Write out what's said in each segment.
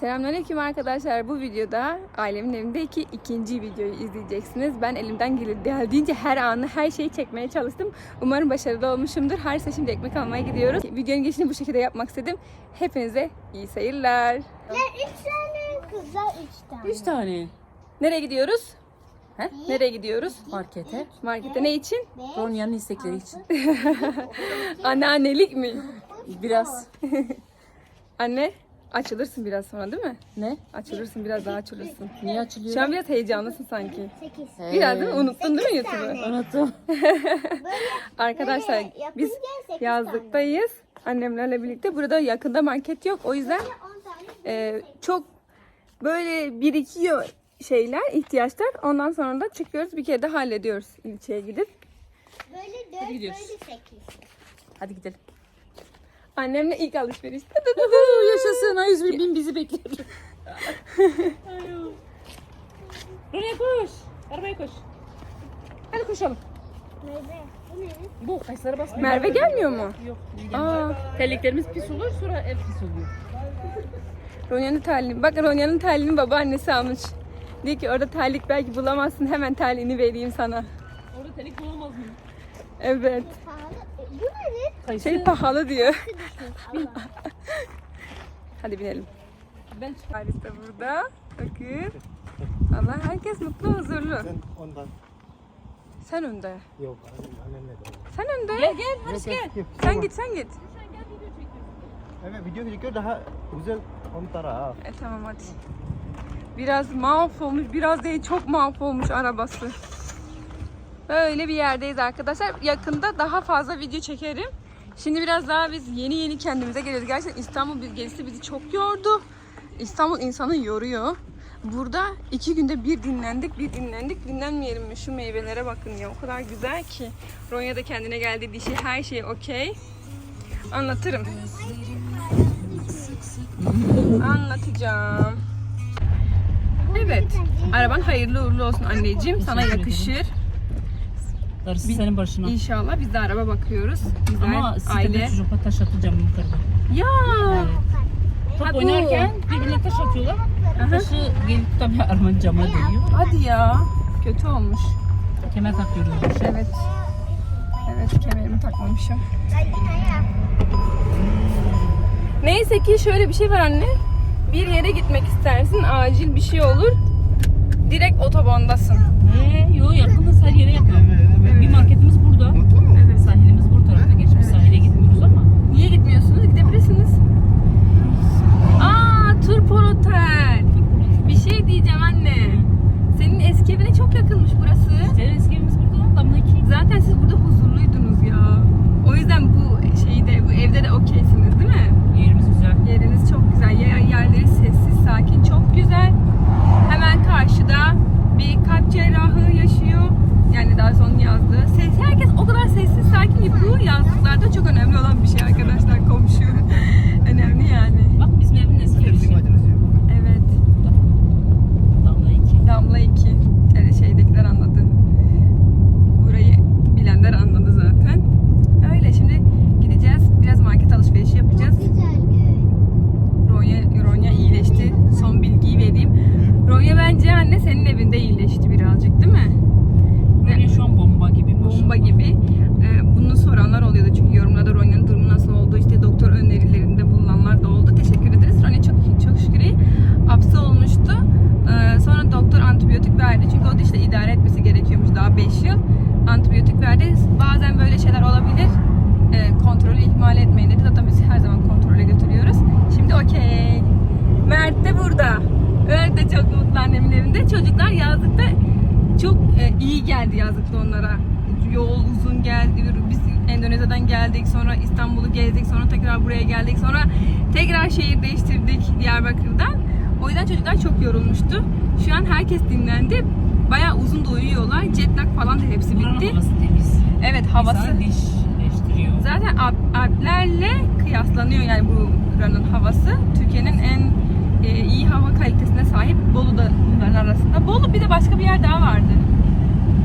Selamünaleyküm arkadaşlar. Bu videoda ailemin evindeki ikinci videoyu izleyeceksiniz. Ben elimden gel- geldiğince her anı, her şeyi çekmeye çalıştım. Umarım başarılı olmuşumdur. Haris'e şimdi ekmek almaya gidiyoruz. Videonun geçişini bu şekilde yapmak istedim. Hepinize iyi seyirler. Üç tane kızlar üç tane. Üç tane. Nereye gidiyoruz? He? Nereye gidiyoruz? Markete. Markete ne için? Ronya'nın istekleri için. Anneannelik mi? Biraz. Anne açılırsın biraz sonra değil mi? Ne? Açılırsın biraz daha açılırsın. Niye açılıyor? Şu an biraz heyecanlısın sanki. sekiz. Biraz değil mi? Unuttun değil mi YouTube'u? Unuttum. Arkadaşlar Böyle yapınca biz sekiz yazlıktayız. Annemlerle birlikte. Burada yakında market yok. O yüzden tane. e, çok böyle birikiyor şeyler, ihtiyaçlar. Ondan sonra da çıkıyoruz. Bir kere de hallediyoruz ilçeye gidip. Böyle dört, gidiyoruz. böyle sekiz. Hadi gidelim. Annemle ilk alışveriş. Yaşasın. A101 bin bizi bekliyor. Ronya koş. Arabaya koş. Hadi koşalım. Merve, bu ne? Bu kayısılara basma. Merve gelmiyor mu? Yok. Aa, Terliklerimiz pis olur sonra ev pis oluyor. Ronya'nın terliğini. Bak Ronya'nın terliğini babaannesi almış. Diyor ki orada terlik belki bulamazsın. Hemen terliğini vereyim sana. Orada terlik bulamaz mı? Evet. Pahalı. E, Bu nedir? Şey pahalı diyor. Hadi binelim. Ben Paris de burada. Bakın. Allah herkes mutlu huzurlu. Sen ondan. Sen önde. Yok annem, annemle de. Sen önde. Gel gel Haris gel. Sen git sen git. Evet video çekiyor daha güzel on taraf. E tamam hadi. Biraz mahvolmuş, biraz değil çok mahvolmuş arabası. Böyle bir yerdeyiz arkadaşlar. Yakında daha fazla video çekerim. Şimdi biraz daha biz yeni yeni kendimize geliyoruz. Gerçekten İstanbul gezisi bizi çok yordu. İstanbul insanı yoruyor. Burada iki günde bir dinlendik, bir dinlendik. Dinlenmeyelim mi? Şu meyvelere bakın ya. O kadar güzel ki. Ronya da kendine geldi. Dişi her şey okey. Anlatırım. Anlatacağım. Evet. Araban hayırlı uğurlu olsun anneciğim. Sana yakışır. Darısı senin başına. İnşallah biz de araba bakıyoruz. Güzel Ama aile. sitede çocukla taş atacağım yukarıda. Ya. Top bu. oynarken birbirine taş atıyorlar. Taşı gelip tabii arman cama değiyor. Hadi ya. Kötü olmuş. Kemer takıyoruz. Evet. Evet kemerimi takmamışım. Neyse ki şöyle bir şey var anne. Bir yere gitmek istersin, acil bir şey olur. Direkt otobandasın. Ee, yo yakınız her yere yakın. Bir marketimiz burada. Evet. Sahilimiz bu tarafta geçmiş. Sahile gitmiyoruz ama. Niye gitmiyorsunuz? Gidebilirsiniz. Otel. Bir şey diyeceğim anne. Senin eski evine çok yakınmış burası. Senin eski evimiz burada. Damla iki. Zaten siz burada huzurluydunuz ya. O yüzden bu şeyde, bu evde de okeysiniz değil mi? Yerimiz güzel. Yeriniz çok güzel. Yer, yerleri sessiz, sakin, çok güzel. Hemen karşıda bir kalp cerrahı yaşıyor. Yani daha sonra yazdığı. Ses, herkes o kadar sessiz, sakin ki bu yazlıklarda çok önemli olan bir şey arkadaşlar. Komşu. önemli yani. Bak bizim evin eski evi. Bizim acınız yok. Evet. Damla iki. Damla 2. Yani şeydekiler anladı. Burayı bilenler anladı zaten. Öyle şimdi gideceğiz. Biraz market alışverişi yapacağız. Güzel gün. Ronya, Ronya iyileşti. Son bilgiyi vereyim. Ronya bence anne senin evinde iyileşti birazcık değil mi? Böyle şu an bomba gibi. Bomba gibi. Ee, bunu soranlar oluyordu çünkü yorumlarda Ronya'nın durumu nasıl oldu, işte doktor önerilerinde bulunanlar da oldu. Teşekkür ederiz. Ronya çok çok şükür iyi. Apse olmuştu. Ee, sonra doktor antibiyotik verdi çünkü o da işte idare etmesi gerekiyormuş daha 5 yıl. Antibiyotik verdi. Bazen böyle şeyler olabilir. Ee, kontrolü ihmal etmeyin dedi. Zaten biz her zaman kontrole götürüyoruz. Şimdi okey. Mert de burada. Mert de çok mutlu annemin evinde. Çocuklar yazlıkta çok e, iyi geldi yazlıkta onlara. Yol uzun geldi. Biz Endonezya'dan geldik. Sonra İstanbul'u gezdik. Sonra tekrar buraya geldik. Sonra tekrar şehir değiştirdik Diyarbakır'dan. O yüzden çocuklar çok yorulmuştu. Şu an herkes dinlendi. Bayağı uzun da uyuyorlar. Jet lag falan da hepsi Buranın bitti. havası temiz. Evet havası. İnsanı dişleştiriyor. Zaten Alp- Alplerle kıyaslanıyor yani buranın havası. Türkiye'nin en e, iyi hava kalitesine sahip Bolu da bunların arasında. Bolu bir de başka bir yer daha vardı.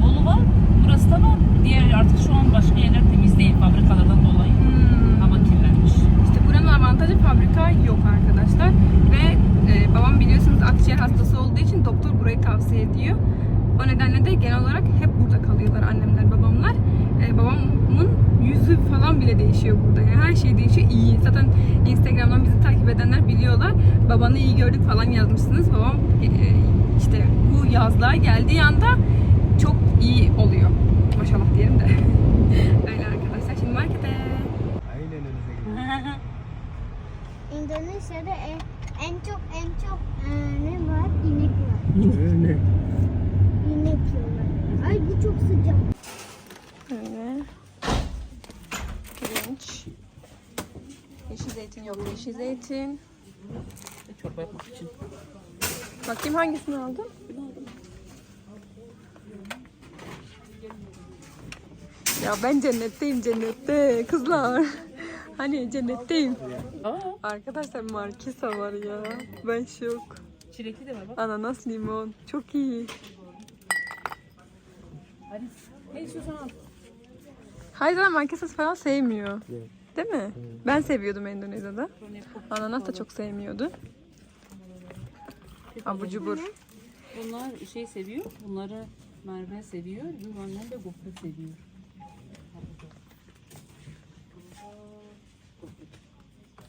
Bolu var. Burası tamam. Diğer artık şu an başka yerler temiz değil fabrikalardan dolayı. Hmm. Hava kirlenmiş. İşte buranın avantajı fabrika yok arkadaşlar. Ve e, babam biliyorsunuz akciğer hastası olduğu için doktor burayı tavsiye ediyor. O nedenle de genel olarak hep burada kalıyorlar annemler, babamlar. E, babamın yüzü falan bile değişiyor burada. Yani her şey değişiyor. İyi. Zaten Instagram'dan bizi takip edenler biliyorlar. Babanı iyi gördük falan yazmışsınız. Babam e, işte bu yazlığa geldiği anda iyi oluyor. Maşallah diyelim de. Öyle arkadaşlar. Şimdi markete. Aynen öyle. Indonezya'da en, en çok en çok e, ne var? İnek var. Öyle. İnek yiyorlar. Ay bu çok sıcak. Öyle. Pirinç. Yeşil zeytin yok. Yeşil zeytin. Çorba yapmak için. Bakayım hangisini aldın? Ya ben cennetteyim cennette kızlar. Hani cennetteyim. Aa, Arkadaşlar markisa var ya. Ben şok. çilekli de var bak. Ananas limon. Çok iyi. Hadi. Ne istiyorsan al. Hayır zaten markisa falan sevmiyor. Değil mi? Ben seviyordum Endonezya'da. Ananas da çok sevmiyordu. Abur cubur. Bunlar şey seviyor. Bunları Merve seviyor. Bu annem de gofret seviyor.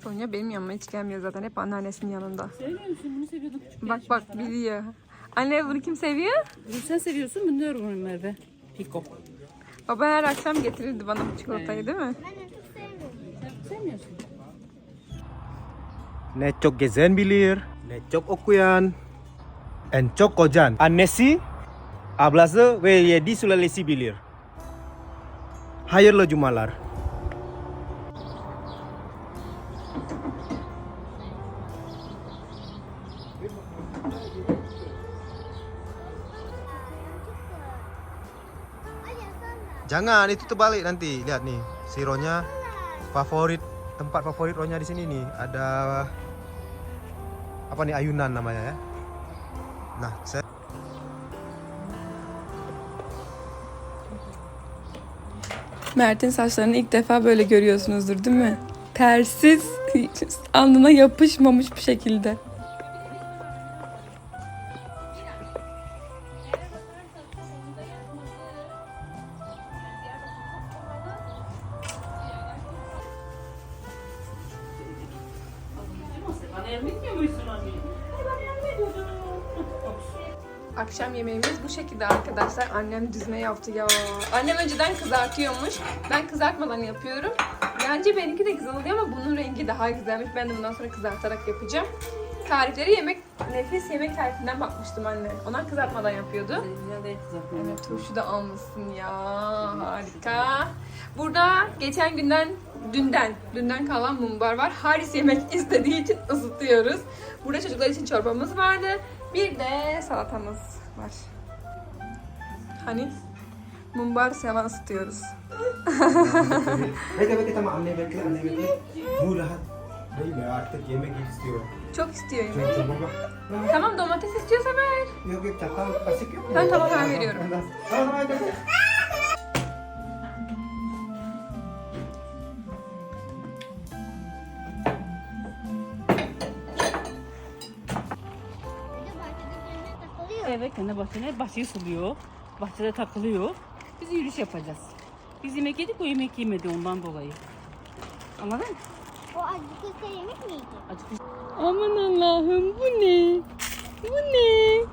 Sonya benim yanıma hiç gelmiyor zaten. Hep anneannesinin yanında. Sevmiyor musun? Bunu seviyordun küçükken. Bak bak biliyor. Anne bunu kim seviyor? Bunu sen seviyorsun. Bunu diyorum Merve. Piko. Baba her akşam getirirdi bana bu çikolatayı değil mi? Ben çok sevmiyorum. Sen sevmiyorsun. Ne çok gezen bilir, ne çok okuyan, en çok kocan. Annesi, ablası ve yedi sülalesi bilir. Hayırlı cumalar. Jangan itu terbalik nanti. Lihat nih, si Ronya favorit tempat favorit Ronya di sini nih ada apa nih ayunan namanya ya. Nah, saya Mert'in saçlarını ilk defa böyle görüyorsunuzdur değil mi? Tersiz, alnına yapışmamış bir şekilde. Annem düzme yaptı ya. Annem önceden kızartıyormuş. Ben kızartmadan yapıyorum. Bence benimki de güzel oluyor ama bunun rengi daha güzelmiş. Ben de bundan sonra kızartarak yapacağım. Tarifleri yemek, nefis yemek tarifinden bakmıştım anne. Onlar kızartmadan yapıyordu. Evet turşu da almışsın ya. Harika. Burada geçen günden, dünden, dünden kalan mumbar var. Haris yemek istediği için ısıtıyoruz. Burada çocuklar için çorbamız vardı. Bir de salatamız var. Hani mumbar seven ısıtıyoruz. Bekle bekle tamam anne bekle anne bekle. Bu rahat. Değil mi artık yemek istiyor. Çok istiyor yemek. Coba coba. Tamam domates istiyorsa ver. Yok yok çakal kasık yok. Ben tamam ben veriyorum. Tamam tamam takılıyor. Evet kendi bahçene bahçeyi suluyor. Bahçede takılıyor. Biz yürüyüş yapacağız. Biz yemek yedik o yemek yemedi ondan dolayı. Anladın mı? O acıkırsa yemek mi yiyecek? Acıkmış. Aman Allah'ım bu ne? Bu ne?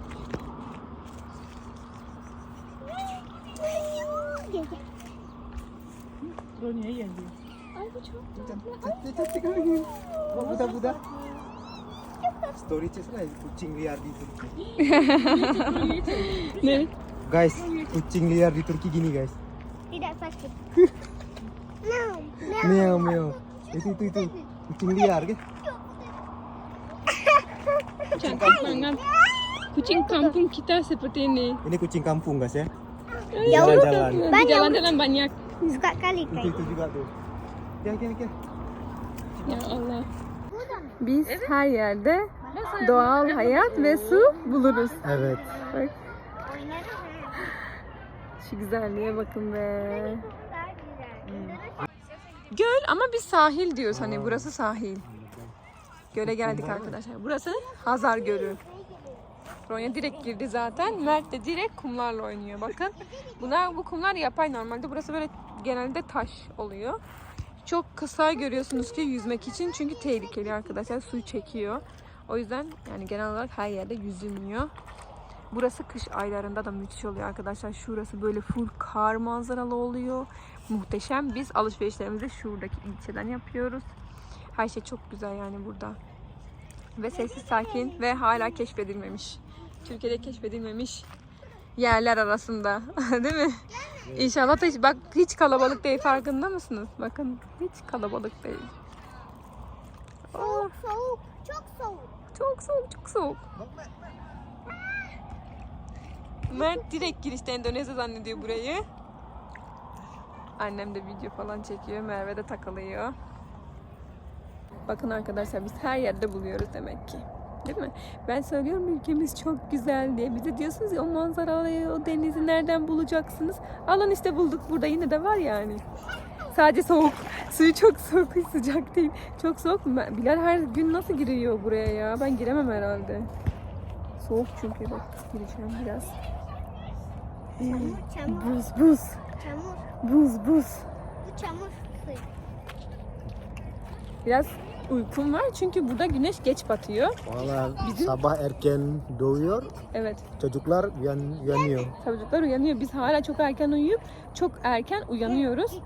Ronya'ya geldi. Ay bu çok cantik lagi. Oh, budak budak. Story lah kucing liar di. Ne? Guys, kucing liar di Turki gini guys. tidak sakit. Meow meow. Itu itu itu kucing liar kan? Cantik banget. Kucing kampung kita seperti ini. Ini kucing kampung guys ya. Ya Jalan-jalan. Jalan-jalan banyak. Suka kali Itu kayak. itu juga tuh. Gel gel gel. Ya Allah. Biz her yerde doğal hayat ve su buluruz. Evet. Bak. Şu güzelliğe bakın be. Göl ama biz sahil diyoruz hani burası sahil. Göle geldik arkadaşlar. Burası Hazar Gölü. Ronya direkt girdi zaten. Mert de direkt kumlarla oynuyor. Bakın. Bunlar bu kumlar yapay normalde. Burası böyle genelde taş oluyor. Çok kısa görüyorsunuz ki yüzmek için. Çünkü tehlikeli arkadaşlar. Suyu çekiyor. O yüzden yani genel olarak her yerde yüzülmüyor. Burası kış aylarında da müthiş oluyor arkadaşlar. Şurası böyle full kar manzaralı oluyor. Muhteşem. Biz alışverişlerimizi şuradaki ilçeden yapıyoruz. Her şey çok güzel yani burada. Ve sessiz sakin ve hala keşfedilmemiş. Türkiye'de keşfedilmemiş yerler arasında. Değil mi? İnşallah da hiç, bak hiç kalabalık değil farkında mısınız? Bakın hiç kalabalık değil. Soğuk soğuk. Çok soğuk. Çok soğuk, çok soğuk. Mert direkt girişte Endonezya zannediyor burayı. Annem de video falan çekiyor. Merve de takılıyor. Bakın arkadaşlar biz her yerde buluyoruz demek ki. Değil mi? Ben söylüyorum ülkemiz çok güzel diye. Bize diyorsunuz ya o manzarayı, o denizi nereden bulacaksınız? Alın işte bulduk burada yine de var yani. Sadece soğuk. Suyu çok soğuk, sıcak değil. Çok soğuk. Ben- Bilal her gün nasıl giriyor buraya ya? Ben giremem herhalde. Soğuk çünkü bak gireceğim biraz. Çamur çamur. Buz buz. Çamur. Buz buz. Bu çamur suyu. Biraz uykum var çünkü burada güneş geç batıyor. Valla Bizim- sabah erken doğuyor, Evet. çocuklar uyan, uyanıyor. Çocuklar uyanıyor. Biz hala çok erken uyuyup çok erken uyanıyoruz.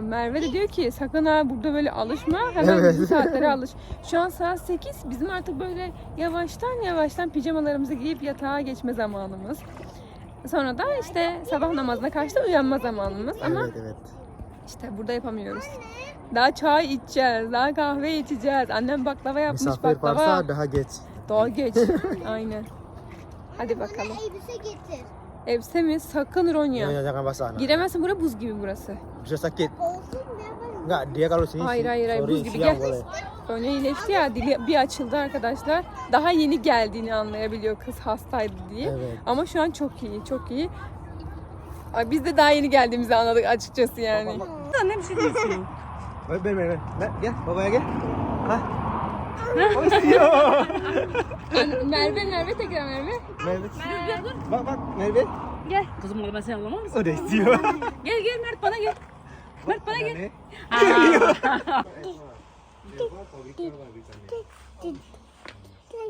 Merve de diyor ki sakın ha burada böyle alışma. Hemen Evet. bizim saatlere alış. Şu an saat 8. Bizim artık böyle yavaştan yavaştan pijamalarımızı giyip yatağa geçme zamanımız. Sonra da işte sabah namazına karşı da uyanma zamanımız. Ama Evet evet. işte burada yapamıyoruz. Daha çay içeceğiz, daha kahve içeceğiz. Annem baklava yapmış Misafir baklava. varsa daha geç. Daha geç. Aynen. Hadi Bana bakalım. elbise getir. Elbise mi? Sakın Ronya. Ya. Jangan basah. Giremezsin burası buz gibi burası. Bisa sakit. Olsun ne yaparım? Enggak, dia kalau sini Hayır, hayır, hayır, sorry, buz gibi. siang Gel. boleh. Ronya iyileşti ya dili bir açıldı arkadaşlar. Daha yeni geldiğini anlayabiliyor kız hastaydı diye. Evet. Ama şu an çok iyi, çok iyi. Ay, biz de daha yeni geldiğimizi anladık açıkçası yani. Sen ne bir şey diyorsun? Ben ben ben. Ben gel babaya gel. Hah. Merve, Merve tekrar Merve. Merve. Bak bak Merve. Gel. Kızım onu ben seni anlamam mısın? O da istiyor. Gel gel Mert bana gel. Mert bana gel.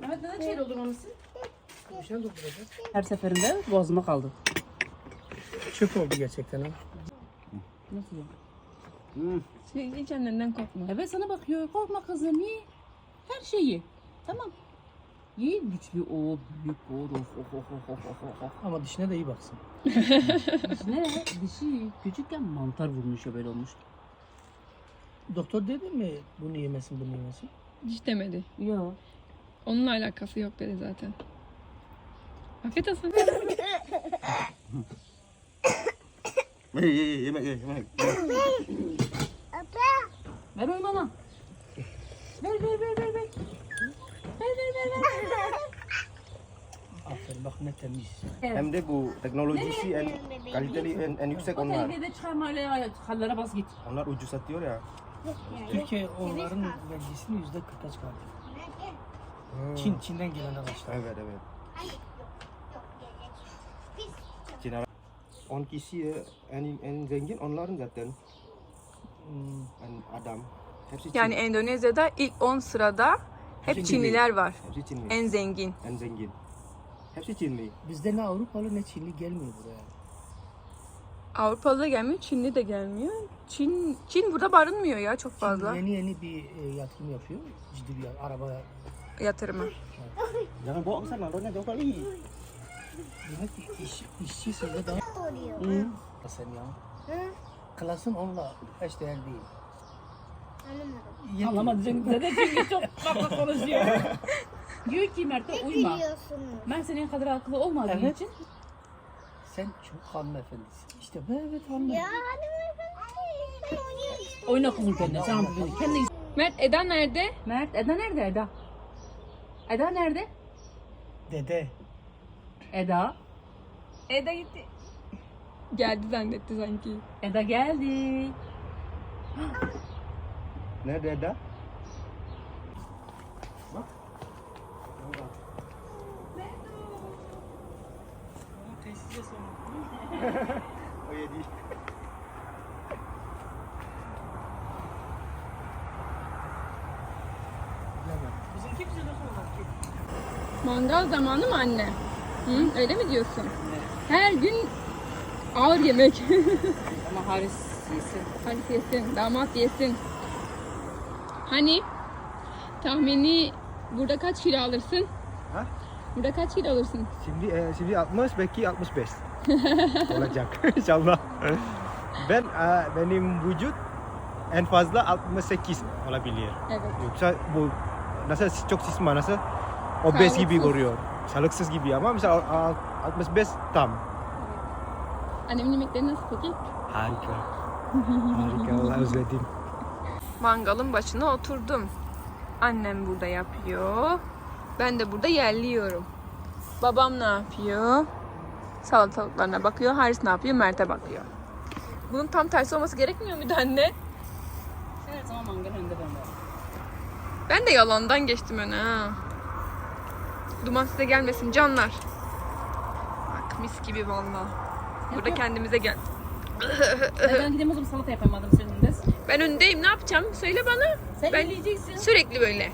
Mehmet neden çeyre doldurmamışsın? Her seferinde boğazıma kaldı. Çöp oldu gerçekten ha. Nasıl ya? Şey, hiç annenden korkma. Evet sana bakıyor. Korkma kızım ye. Her şeyi. Tamam. Ye güçlü o, büyük o, of of of of of of. Ama dişine de iyi baksın. Ne? Dişi küçükken mantar vurmuş ya böyle olmuş. Doktor dedi mi bunu yemesin bunu yemesin? Hiç demedi. Yok. Onunla alakası yok dedi zaten. Afiyet olsun. Ye ye ye yemek ye yemek. Ver onu bana. Ver ver ver ver ver. Ver ver ver ver. Aferin bak ne temiz. Hem de bu teknolojisi en kaliteli en, en yüksek O onlar. tehlikede çıkarma öyle ya. Hallere bas git. Onlar ucuz satıyor ya. Türkiye onların vergisini yüzde kırka çıkardı. Çin, Çin'den gelen araçlar. Evet evet. Cina 10 kişi ya, en, en zengin onların zaten. Hmm. En adam. Hepsi Yani Çin. Endonezya'da ilk 10 sırada hep Çinli. Çinliler var. Hepsi Çinli. En zengin. En zengin. Hepsi Çinli. Bizde ne Avrupalı ne Çinli gelmiyor buraya. Avrupalı da gelmiyor, Çinli de gelmiyor. Çin Çin burada barınmıyor ya çok Çin fazla yeni yeni bir e, yatırım yapıyor. Ciddi bir araba. yatırımı. Jangan ke sana, ronya jauh kali. Demek ki iş, işçi sizde daha Oluyor. sen ya. Hı? Klasın onunla eşdeğer değil. Anlamadım. Yet- Anlamadı çünkü dede çünkü çok baba konuşuyor. Diyor ki Mert'e Ne uyma. gülüyorsunuz? Ben senin kadar akıllı olmadığım Evet. için Sen çok hanımefendisin. İşte ben evet hanımefendi. Ya hanımefendi. Oyna kızım kendine. Sen beni kendi Mert Eda nerede? Mert Eda nerede Eda? Eda nerede? Dede. Eda. Eda gitti. Geldi zannetti sanki. Eda geldi. Nerede ada? Size sormadım. Ya di. Bizimki bize de sormadı ki. Mangal zamanı mı anne? Hı, öyle mi diyorsun? Her gün ağır yemek. Ama Haris yesin. Halis yesin, damat yesin. Hani tahmini burada kaç kilo alırsın? Burada kaç kilo alırsın? Şimdi eh, şimdi 60 belki 65 olacak inşallah. Ben eh, benim vücut en fazla 68 olabilir. Evet. Yoksa bu nasıl çok şişman nasıl obez gibi Sağlıksız. görüyor. Sağlıksız gibi ama mesela ah, 65 tam. Annemin yemekleri nasıl peki? Harika. Harika Allah özledim. Mangalın başına oturdum. Annem burada yapıyor. Ben de burada yerliyorum. Babam ne yapıyor? Salatalıklarına bakıyor. Haris ne yapıyor? Mert'e bakıyor. Bunun tam tersi olması gerekmiyor muydu anne? Sen her zaman mangal önünde ben varım. Ben de yalandan geçtim öne ha. Duman size gelmesin canlar. Bak mis gibi valla. Burada kendimize gel. Ben gideyim o zaman salata yapamadım senin de. Ben öndeyim ne yapacağım? Söyle bana. Sen Ben-. Sürekli böyle.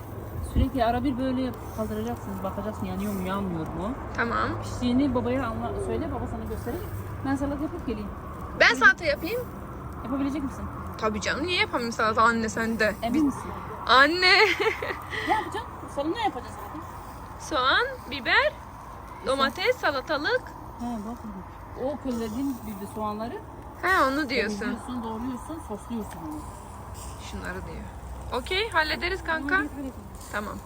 Sürekli ara bir böyle kaldıracaksınız. Bakacaksın yanıyor mu yanmıyor mu. Tamam. Piştiğini babaya anla, söyle baba sana gösterir. Ben salata yapıp geleyim. Ben salata yapayım. Yapabilecek misin? Tabii canım niye yapamayayım salata anne sen de. Emin misin? Anne. Ne yapacaksın? Salata ne yapacaksın salata? Soğan, biber, domates, salatalık. He bak. O közlediğin de soğanları He onu diyorsun. temizliyorsun, doğruyorsun, sosluyorsun onu. Şunları diyor. Okey hallederiz kanka. Tamam.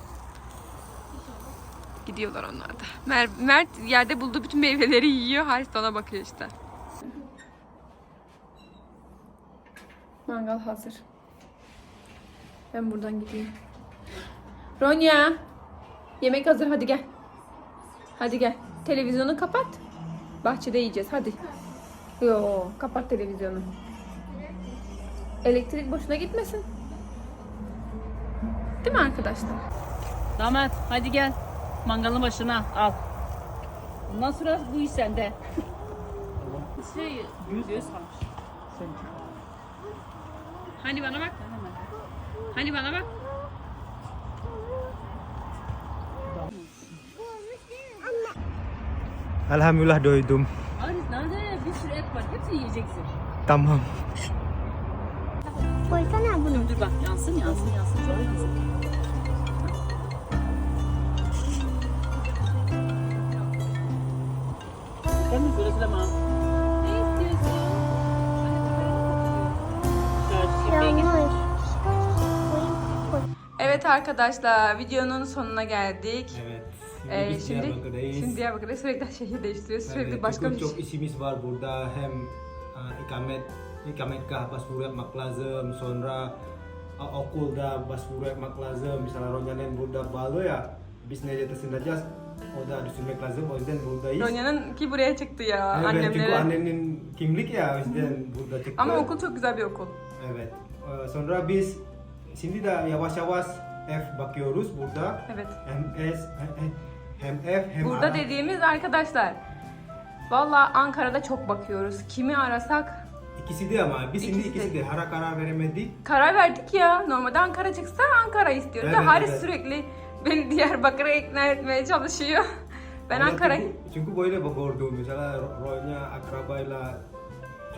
Gidiyorlar onlar da. Mer- Mert yerde bulduğu bütün meyveleri yiyor. Haris de ona bakıyor işte. Mangal hazır. Ben buradan gideyim. Ronya. Yemek hazır hadi gel. Hadi gel. Televizyonu kapat. Bahçede yiyeceğiz hadi. Yo kapat televizyonu. Elektrik boşuna gitmesin. Değil mi arkadaşlar? Damat hadi gel. Mangalın başına al. Bundan sonra bu iş sende. şey, göz kalmış. Hani bana bak. Hani bana bak. Alhamdulillah doydum. Aris nerede? Bir sürü et var. Hepsini yiyeceksin. Tamam. Arkadaşlar videonun sonuna geldik. Evet. Ee, biz şimdi Diyarbakır'dayız. şimdi Diyarbakır'da sürekli şehir değiştiriyoruz. Sürekli Evet, başka çok, bir şey. çok işimiz var burada hem uh, ikamet ikametkah Basfuru yapmak lazım sonra uh, okulda Basfuru yapmak lazım misalnya Ronyanen burada bağlı ya biz nereye taşınacağız o da düşünmek lazım o yüzden buradayız. Ronya'nın ki buraya çıktı ya Evet çünkü annemlere. annenin kimlik ya o yüzden burada çıktı. Ama okul çok güzel bir okul. Evet. Uh, sonra biz şimdi de yavaş yavaş F bakıyoruz burada. Evet. Hem S hem- F hem Burada A. dediğimiz arkadaşlar. Valla Ankara'da çok bakıyoruz. Kimi arasak İkisi de ama biz şimdi İkisi de. ikisi de hara karar veremedik. karar verdik ya. Normalde Ankara çıksa Ankara istiyoruz. Evet, Haris evet. sürekli beni Diyarbakır'a ikna etmeye çalışıyor. Ben Ankara Çünkü, çünkü böyle gördüm misalnya rohnya akrabayla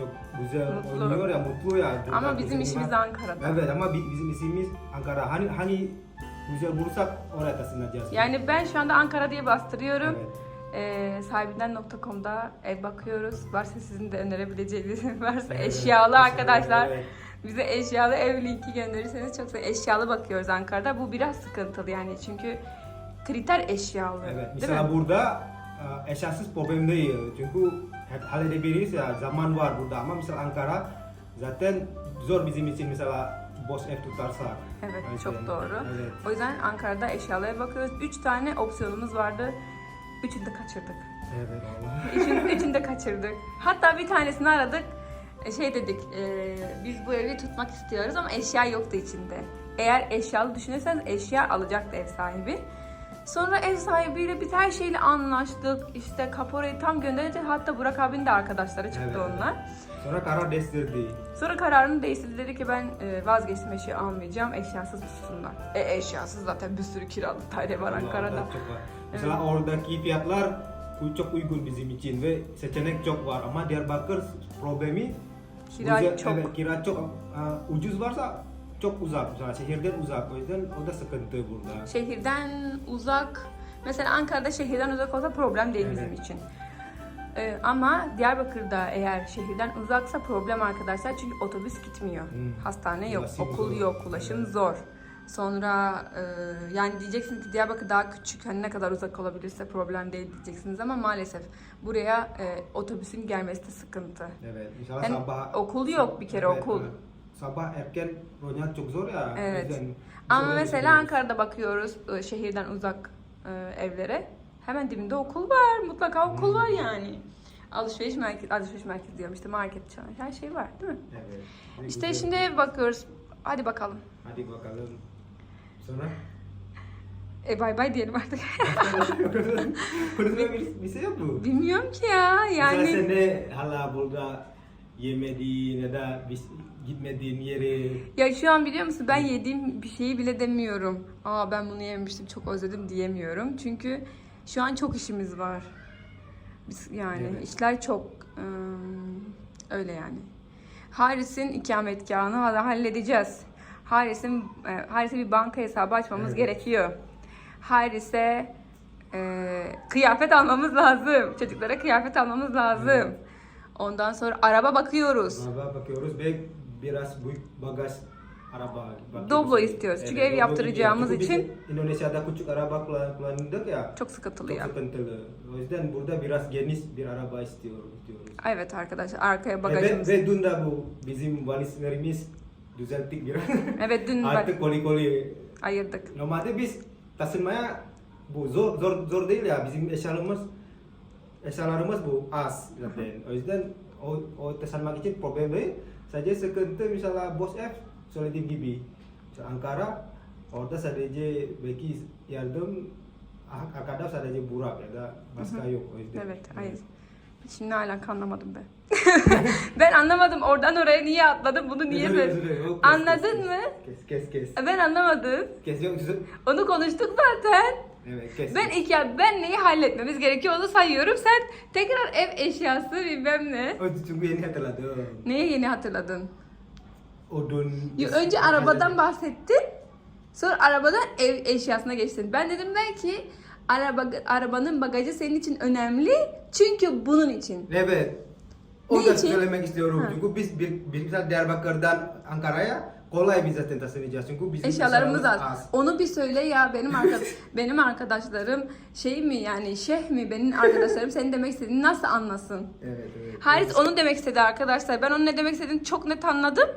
çok güzel Mutlu. oynuyor ya mutlu ya. Burada ama bizim işimiz var. Ankara'da. Evet ama bi- bizim işimiz Ankara. Hani hani güzel bulursak oraya taşınacağız. Yani ben şu anda Ankara diye bastırıyorum. Evet. Ee, sahibinden.com'da ev bakıyoruz. Varsa sizin de önerebileceğiniz varsa Evet, eşyalı evet, arkadaşlar. evet. Bize eşyalı ev linki gönderirseniz çok sevinirim. Eşyalı bakıyoruz Ankara'da. Bu biraz sıkıntılı yani çünkü kriter eşyalı. Evet. Değil Misalnya mi? burada e, eşyasız problem değil. Çünkü halledebiliriz ya zaman var burada ama misal Ankara zaten zor bizim için mesela boş ev tutarsak. Evet O çok doğru. Evet. O yüzden Ankara'da eşyalı ev bakıyoruz. Üç tane opsiyonumuz vardı. Üçünü de kaçırdık. Evet. Allah. Üçün, üçünü de kaçırdık. Hatta bir tanesini aradık. E, Şey dedik, e, biz bu evi tutmak istiyoruz ama eşya yoktu içinde. Eğer eşyalı düşünürseniz eşya alacaktı ev sahibi. Sonra ev sahibiyle biz her şeyle anlaştık. İşte kaporayı tam gönderince hatta Burak abinin de arkadaşları çıktı Evet, evet. onlar. Sonra karar değiştirdi. Sonra kararını değiştirdi. Dedi ki ben e, vazgeçtim eşya almayacağım. Eşyasız tutsunlar. E eşyasız zaten bir sürü kiralık daire var Ankara'da. Çok var. Mesela oradaki fiyatlar bu çok uygun bizim için ve seçenek çok var ama Diyarbakır problemi Kira uza- çok. evet, kira çok uh, ucuz varsa çok uzak mesela şehirden uzak o yüzden o da sıkıntı burada. Şehirden uzak. Mesela Ankara'da şehirden uzak olsa problem değil bizim Evet. için. Ee, ama Diyarbakır'da eğer şehirden uzaksa problem arkadaşlar çünkü otobüs gitmiyor. Hmm. Hastane yok, Ulaşım okul zor. yok, ulaşım Evet. zor. Sonra e, yani diyeceksiniz ki Diyarbakır daha küçük hani ne kadar uzak olabilirse problem değil diyeceksiniz ama maalesef buraya e, otobüsün gelmesi de sıkıntı. Evet. Mesela Yani sabah okul yok bir kere, okul. evet. Sabah erken Ronya çok zor ya. Evet. yüzden biz Ama mesela. Ankara'da bakıyoruz e, şehirden uzak e, evlere. Hemen dibinde okul var. Mutlaka okul Hmm. var yani. Alışveriş merkezi, alışveriş merkezi diyorum işte market çağır. Her şey var değil mi? Evet. Ne İşte güzel. şimdi ev bakıyoruz. Hadi bakalım. Hadi bakalım. Sonra E bay bay diyelim artık. konuşma bir, bir şey yok mu? Bilmiyorum ki ya Mesela yani. sen de hala burada yemediğin ya da bir- gitmediğin yere Ya şu an biliyor musun ben yediğim bir şeyi bile demiyorum. Aa ben bunu yememiştim çok özledim diyemiyorum. Çünkü şu an çok işimiz var. Biz yani Evet. işler çok ım, öyle yani. Haris'in ikametgahını halledeceğiz. Haris'in e, Haris'e bir banka hesabı açmamız Evet. gerekiyor. Haris'e e, kıyafet almamız lazım. Çocuklara kıyafet almamız lazım. Evet. Ondan sonra araba bakıyoruz. araba bakıyoruz ve biraz büyük bagaj araba bakıyoruz. Doblo istiyoruz. Çünkü ev doblo yaptıracağımız gidiyor. Çünkü için- biz Indonezya'da küçük araba kullan- kullandık ya. Çok sıkıntılı Çok ya. sıkıntılı. O yüzden burada biraz geniş bir araba istiyoruz. istiyoruz. Evet arkadaşlar arkaya bagajımız. ve dün de bu bizim valizlerimiz düzelttik biraz. Evet dün bak Artık koli koli. ayırdık. Normalde biz taşınmaya bu zor zor zor değil ya bizim eşyalarımız eşyalarımız bu az zaten. O yüzden o, o taşınmak için problem değil. Sadece sıkıntı mesela bos ev söylediğim gibi. Ankara orada sadece belki yardım arkada sadece Burak ya da başka yok o yüzden. Evet hayır. Şimdi hala anlamadım ben. ben anlamadım oradan oraya niye atladım bunu niye Özür Anladın kes, mı? Kes kes kes. Ben anlamadım. Kes yok. Onu konuştuk zaten. Evet kes. Ben iki ben neyi halletmemiz gerekiyor onu sayıyorum. Sen tekrar ev eşyası bilmem ne. O çünkü yeni hatırladım. Neye yeni hatırladın? Odun. Ya önce arabadan bahsettin. Sonra arabadan ev eşyasına geçtin. Ben dedim belki araba arabanın bagajı senin için önemli. Çünkü bunun için. Evet. O Ne da için? söylemek istiyorum. Ha. Çünkü biz bir, bir misal Diyarbakır'dan Ankara'ya kolay biz zaten taşınacağız. Çünkü bizim Eşyalarımız az. Onu bir söyle ya benim arkadaş benim arkadaşlarım şey mi yani şeyh mi benim arkadaşlarım senin demek istediğini nasıl anlasın? Evet evet. Haris onu demek istedi arkadaşlar. Ben onun ne demek istediğini çok net anladım.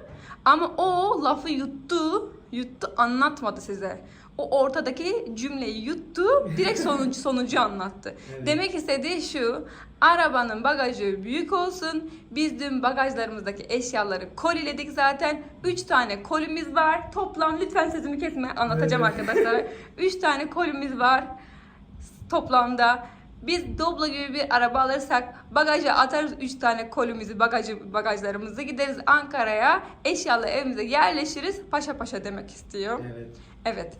Ama o lafı yuttu. Yuttu anlatmadı size. O ortadaki cümleyi yuttu. Direkt sonucu sonucu anlattı. Evet. Demek istediği şu. Arabanın bagajı büyük olsun. Biz dün bagajlarımızdaki eşyaları koliledik zaten. 3 tane kolimiz var. Toplam lütfen sözümü kesme anlatacağım Evet. arkadaşlar. 3 tane kolimiz var toplamda biz Doblo gibi bir araba alırsak bagaja atarız 3 tane kolimizi, bagajı, bagajlarımızı gideriz Ankara'ya, eşyalı evimize yerleşiriz. Paşa paşa demek istiyor. Evet. Evet.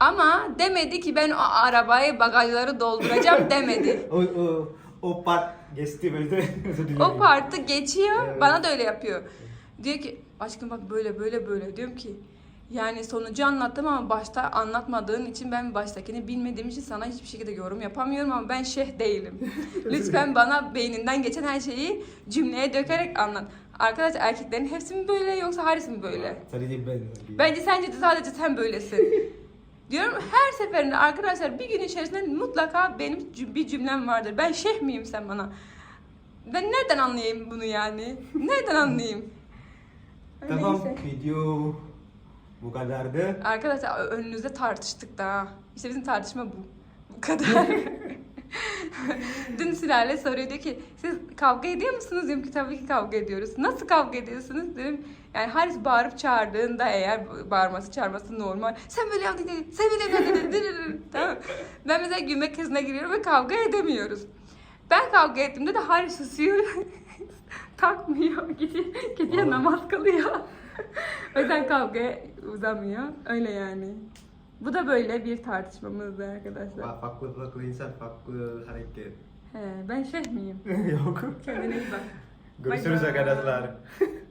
Ama demedi ki ben o arabayı bagajları dolduracağım demedi. O, o, o part geçti böyle. O partı geçiyor. Evet. Bana da öyle yapıyor. Diyor ki aşkım bak böyle böyle böyle. Diyorum ki yani sonucu anlattım ama başta anlatmadığın için ben baştakini bilmediğim için sana hiçbir şekilde yorum yapamıyorum ama ben şeyh değilim. Lütfen bana beyninden geçen her şeyi cümleye dökerek anlat. Arkadaşlar erkeklerin hepsi mi böyle yoksa Haris mi böyle? Sadece ben. Bence sence de sadece sen böylesin. Diyorum her seferinde arkadaşlar bir gün içerisinde mutlaka benim bir cümlem vardır. Ben şeyh miyim sen bana? Ben nereden anlayayım bunu yani? Nereden anlayayım? Tamam Neyse. video bu kadardı. Arkadaşlar önünüzde tartıştık daha. İşte bizim tartışma bu. Bu kadar. Dün Sülale soruyor diyor ki siz kavga ediyor musunuz? Diyorum ki tabii ki kavga ediyoruz. Nasıl kavga ediyorsunuz? Dedim yani Haris bağırıp çağırdığında eğer bağırması çağırması normal. Sen böyle yaptın dedi. Sen böyle böyle dedi. tamam. Ben mesela gülme krizine giriyorum ve kavga edemiyoruz. Ben kavga ettiğimde de Haris susuyor. Takmıyor. Gidiyor, gidiyor namaz kılıyor. o yüzden kavga uzamıyor. Öyle yani. Bu da böyle bir tartışmamızdı arkadaşlar. Fa- Farklı farklı insan, farklı hareket. He, ben şeyh miyim? Yok. Kendine iyi bak. Görüşürüz arkadaşlar.